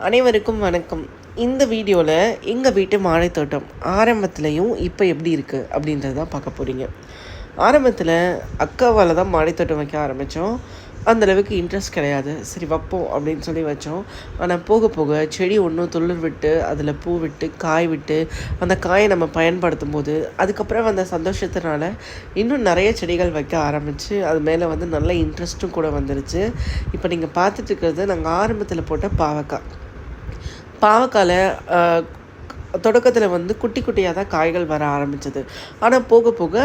அனைவருக்கும் வணக்கம். இந்த வீடியோவில் எங்கள் வீட்டு மாடித்தோட்டம் ஆரம்பத்துலேயும் இப்போ எப்படி இருக்குது அப்படின்றது தான் பார்க்க போகிறீங்க ஆரம்பத்தில் அக்காவால் தான் மாடித்தோட்டம் வைக்க ஆரம்பித்தோம் அந்தளவுக்கு இன்ட்ரெஸ்ட் கிடையாது. சரி வைப்போம் அப்படின்னு சொல்லி வச்சோம். ஆனால் போக போக செடி ஒன்றும் துளிர் விட்டு அதில் பூ விட்டு காய் விட்டு அந்த காயை நம்ம பயன்படுத்தும் போது அதுக்கப்புறம் அந்த சந்தோஷத்தினால இன்னும் நிறைய செடிகள் வைக்க ஆரம்பித்து அது மேலே வந்து நல்ல இன்ட்ரெஸ்ட்டும் கூட வந்துருச்சு. இப்போ நீங்கள் பார்த்துட்டு இருக்கிறது நாங்கள் ஆரம்பத்தில் போட்ட பாவக்காய். பாவக்காயில் தொடக்கத்தில் வந்து குட்டி குட்டியாக தான் காய்கள் வர ஆரம்பித்தது ஆனால் போக போக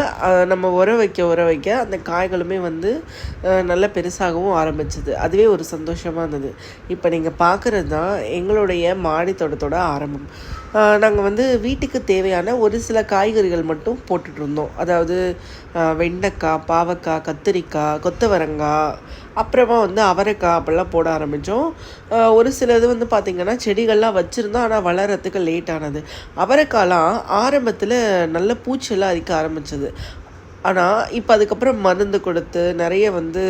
நம்ம உர வைக்க உர வைக்க அந்த காய்களுமே வந்து நல்லா நல்ல பெருசாகவும் ஆரம்பிச்சது. அதுவே ஒரு சந்தோஷமாக இருந்தது. இப்போ நீங்கள் பார்க்குறது தான் எங்களுடைய மாடி தோட்டத்தோட ஆரம்பம். நாங்கள் வந்து வீட்டுக்கு தேவையான ஒரு சில காய்கறிகள் மட்டும் போட்டுட்டு இருந்தோம் அதாவது வெண்டைக்காய் பாவக்காய் கத்திரிக்காய் கொத்தவரங்காய் அப்புறமா வந்து அவரைக்காய் அப்படிலாம் போட ஆரம்பித்தோம் ஒரு சிலது வந்து பார்த்திங்கன்னா செடிகள்லாம் வச்சுருந்தோம். ஆனால் வளர்கிறதுக்கு லேட் ஆனது. அவரைக்காய்லாம் ஆரம்பத்தில் நல்ல பூச்செல்லாம் அரிக்க ஆரம்பிச்சது. ஆனால் இப்போ அதுக்கப்புறம் மருந்து கொடுத்து நிறைய வந்து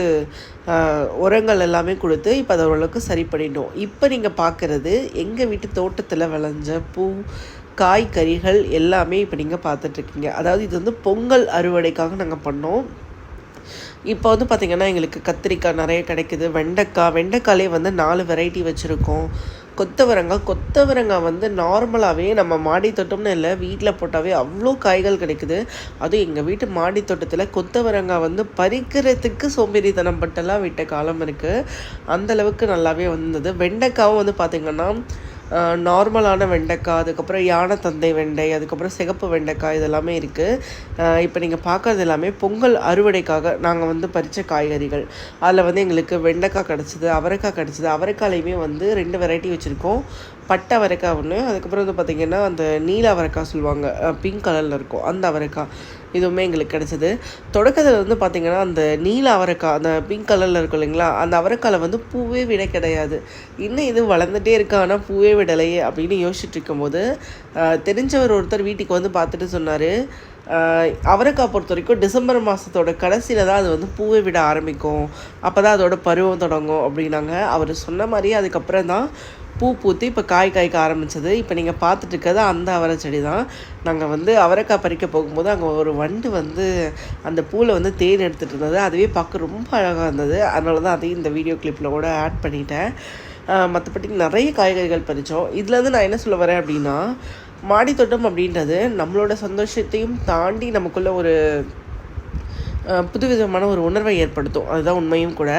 உரங்கள் எல்லாமே கொடுத்து இப்போ அதை ஓரளவுக்கு சரி பண்ணிட்டோம். இப்போ நீங்கள் பார்க்குறது எங்கள் வீட்டு தோட்டத்தில் விளைஞ்ச பூ காய்கறிகள் எல்லாமே இப்போ நீங்கள் பார்த்துட்ருக்கீங்க அதாவது இது வந்து பொங்கல் அறுவடைக்காக நாங்கள் பண்ணோம். இப்போ வந்து பார்த்திங்கன்னா எங்களுக்கு கத்திரிக்காய் நிறைய கிடைக்குது. வெண்டைக்காய் வெண்டைக்காயிலே வந்து நாலு வெரைட்டி வச்சுருக்கோம். கொத்தவரங்காய் கொத்தவரங்காய் வந்து நார்மலாகவே நம்ம மாடி தோட்டம்னு இல்லை வீட்டில் போட்டாவே அவ்வளோ காய்கள் கிடைக்குது. அதுவும் எங்கள் வீட்டு மாடி தோட்டத்தில் கொத்தவரங்காய் வந்து பறிக்கிறதுக்கு சோம்பேறித்தனம் பட்டெல்லாம் விட்ட காலம் இருக்குது அந்தளவுக்கு நல்லாவே வந்தது. வெண்டைக்காவும் வந்து பார்த்திங்கன்னா நார்மலான வெண்டைக்காய் அதுக்கப்புறம் யானை தந்தை வெண்டை அதுக்கப்புறம் சிகப்பு வெண்டைக்காய் இதெல்லாமே இருக்குது இப்போ நீங்கள் பார்க்குறது எல்லாமே பொங்கல் அறுவடைக்காக நாங்கள் வந்து பறித்த காய்கறிகள். அதில் வந்து எங்களுக்கு வெண்டைக்காய் கிடச்சிது அவரைக்காய் கிடச்சிது அவரைக்காலையுமே வந்து ரெண்டு வெரைட்டி வச்சுருக்கோம். பட்டை அவரைக்காய் ஒன்று அதுக்கப்புறம் வந்து பார்த்திங்கன்னா அந்த நீல அவரைக்காய் சொல்லுவாங்க. பிங்க் கலரில் இருக்கும். அந்த அவரைக்காய் இதுவுமே எங்களுக்கு கிடச்சிது. தொடக்கத்தில் வந்து பார்த்திங்கன்னா அந்த நீல அவரைக்காய் அந்த பிங்க் கலரில் இருக்கும் இல்லைங்களா அந்த அவரைக்காயில் வந்து பூவே விட கிடையாது. இன்னும் இது வளர்ந்துட்டே இருக்கா. ஆனால் பூவே விடலையே அப்படின்னு யோசிச்சுட்டு இருக்கும்போது தெரிஞ்சவர் ஒருத்தர் வீட்டுக்கு வந்து பார்த்துட்டு சொன்னார். அவரைக்காய் பொறுத்த வரைக்கும் டிசம்பர் மாதத்தோட கடைசியில் தான் அது வந்து பூவை விட ஆரம்பிக்கும். அப்போ தான் அதோட பருவம் தொடங்கும் அப்படின்னாங்க. அவர் சொன்ன மாதிரியே அதுக்கப்புறம் தான் பூ பூத்து இப்போ காய் காய்க்க ஆரம்பிச்சது. இப்போ நீங்கள் பார்த்துட்டு இருக்கிறது அந்த அவரை செடி தான் நாங்கள் வந்து அவரைக்காய் பறிக்க போகும்போது அங்கே ஒரு வண்டு வந்து அந்த பூவில் வந்து தேன் எடுத்துகிட்டு இருந்தது. அதுவே பார்க்க ரொம்ப அழகாக இருந்தது. அதனால தான் அதையும் இந்த வீடியோ கிளிப்பில் கூட ஆட் பண்ணிட்டேன். மற்றபடி நிறைய காய்கறிகள் பறித்தோம் இதுலேருந்து நான் என்ன சொல்ல வரேன் அப்படின்னா மாடித்தோட்டம் அப்படின்றது நம்மளோட சந்தோஷத்தையும் தாண்டி நமக்குள்ள ஒரு புதுவிதமான ஒரு உணர்வை ஏற்படுத்தும். அதுதான் உண்மையும் கூட.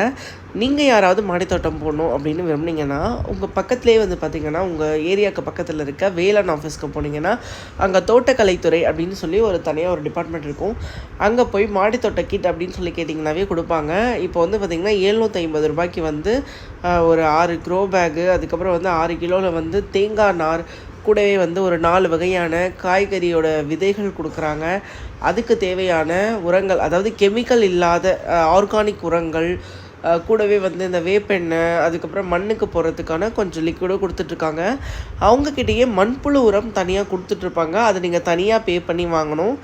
நீங்கள் யாராவது மாடித்தோட்டம் போடணும் அப்படின்னு விரும்புனீங்கன்னா உங்கள் பக்கத்துலேயே வந்து பார்த்தீங்கன்னா உங்கள் ஏரியாவுக்கு பக்கத்தில் இருக்க வேளாண் ஆஃபீஸ்க்கு போனீங்கன்னா அங்கே தோட்டக்கலைத்துறை அப்படின்னு சொல்லி ஒரு தனியாக ஒரு டிபார்ட்மெண்ட் இருக்கும். அங்கே போய் மாடித்தோட்ட கிட் அப்படின்னு சொல்லி கேட்டிங்கனாவே கொடுப்பாங்க. இப்போ வந்து பார்த்திங்கன்னா ஏழ்நூற்றி ஐம்பது ரூபாய்க்கு வந்து ஒரு ஆறு க்ரோ பேகு அதுக்கப்புறம் வந்து ஆறு கிலோவில் வந்து தேங்காய் நார் கூடவே வந்து ஒரு நாலு வகையான காய்கறியோட விதைகள் கொடுக்குறாங்க. அதுக்கு தேவையான உரங்கள் அதாவது கெமிக்கல் இல்லாத ஆர்கானிக் உரங்கள் கூடவே வந்து இந்த வேப்பெண்ணெய் அதுக்கப்புறம் மண்ணுக்கு போகிறதுக்கான கொஞ்சம் லிக்விடும் கொடுத்துட்ருக்காங்க. அவங்கக்கிட்டேயே மண்புழு உரம் தனியாக கொடுத்துட்ருப்பாங்க. அதை நீங்கள் தனியாக பே பண்ணி வாங்கணும்.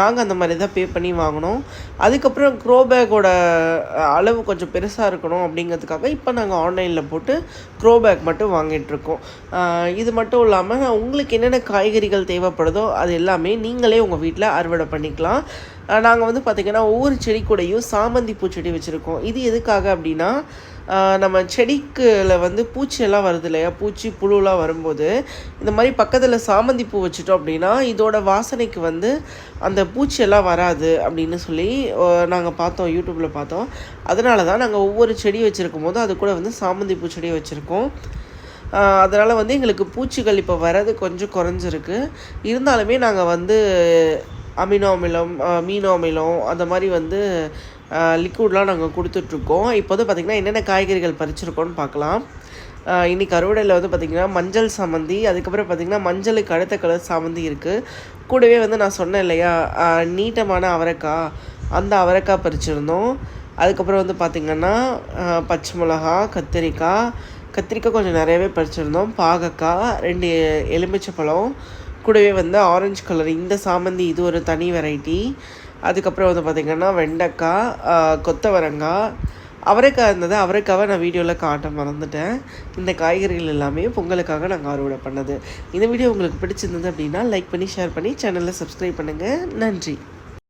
நாங்கள் அந்த மாதிரி தான் பே பண்ணி வாங்கினோம் அதுக்கப்புறம் க்ரோ பேக்கோட அளவு கொஞ்சம் பெருசாக இருக்கணும் அப்படிங்கிறதுக்காக இப்போ நாங்கள் ஆன்லைனில் போட்டு க்ரோ பேக் மட்டும் வாங்கிட்டுருக்கோம் இது மட்டும் இல்லாமல் உங்களுக்கு என்னென்ன காய்கறிகள் தேவைப்படுதோ அது எல்லாமே நீங்களே உங்கள் வீட்டில் அறுவடை பண்ணிக்கலாம். நாங்கள் வந்து பார்த்திங்கன்னா ஒவ்வொரு செடி கூடயும் சாமந்தி பூச்செடி வச்சுருக்கோம். இது எதுக்காக அப்படின்னா நம்ம செடிக்குல வந்து பூச்சியெல்லாம் வருது இல்லையா? பூச்சி புழுலாம் வரும்போது இந்த மாதிரி பக்கத்தில் சாமந்தி பூ வச்சுட்டோம் அப்படின்னா இதோட வாசனைக்கு வந்து அந்த பூச்சியெல்லாம் வராது அப்படின்னு சொல்லி நாங்கள் பார்த்தோம் யூடியூப்பில் பார்த்தோம். அதனால தான் நாங்கள் ஒவ்வொரு செடி வச்சுருக்கும் போது அது கூட வந்து சாமந்தி பூச்செடி வச்சுருக்கோம். அதனால் வந்து எங்களுக்கு பூச்சிகள் இப்போ வர்றது கொஞ்சம் குறைஞ்சிருக்கு. இருந்தாலுமே நாங்கள் வந்து அமினோ அமிலம் மீனோ அமிலம் அந்த மாதிரி வந்து லிக்விட்லாம் நாங்கள் கொடுத்துட்ருக்கோம். இப்போ வந்து பார்த்திங்கன்னா என்னென்ன காய்கறிகள் பறிச்சிருக்கோன்னு பார்க்கலாம் இன்றைக்கி அறுவடையில் வந்து பார்த்திங்கன்னா மஞ்சள் சாமந்தி அதுக்கப்புறம் பார்த்திங்கன்னா மஞ்சளுக்கு அடுத்த கலர் சாமந்தி இருக்குது கூடவே வந்து நான் சொன்னேன் இல்லையா நீட்டமான அவரைக்காய் அந்த அவரைக்காய் பறிச்சிருந்தோம். அதுக்கப்புறம் வந்து பார்த்திங்கன்னா பச்சை மிளகா கத்திரிக்காய் கத்திரிக்காய் கொஞ்சம் நிறையவே பறிச்சிருந்தோம். பாகக்காய் ரெண்டு எலுமிச்சை பழம் கூடவே வந்து ஆரஞ்சு கலர் இந்த சாமந்தி இது ஒரு தனி வெரைட்டி அதுக்கப்புறம் வந்து பார்த்திங்கன்னா வெண்டைக்காய் கொத்தவரங்காய். அவரைக்காய் இருந்தது அவரைக்காவை நான் வீடியோவில் காட்ட மறந்துட்டேன். இந்த காய்கறிகள் எல்லாமே பொங்கலுக்காக நாங்கள் அறுவடை பண்ணது. இந்த வீடியோ உங்களுக்கு பிடிச்சிருந்தது அப்படின்னா லைக் பண்ணி ஷேர் பண்ணி சேனலை சப்ஸ்கிரைப் பண்ணுங்கள் நன்றி.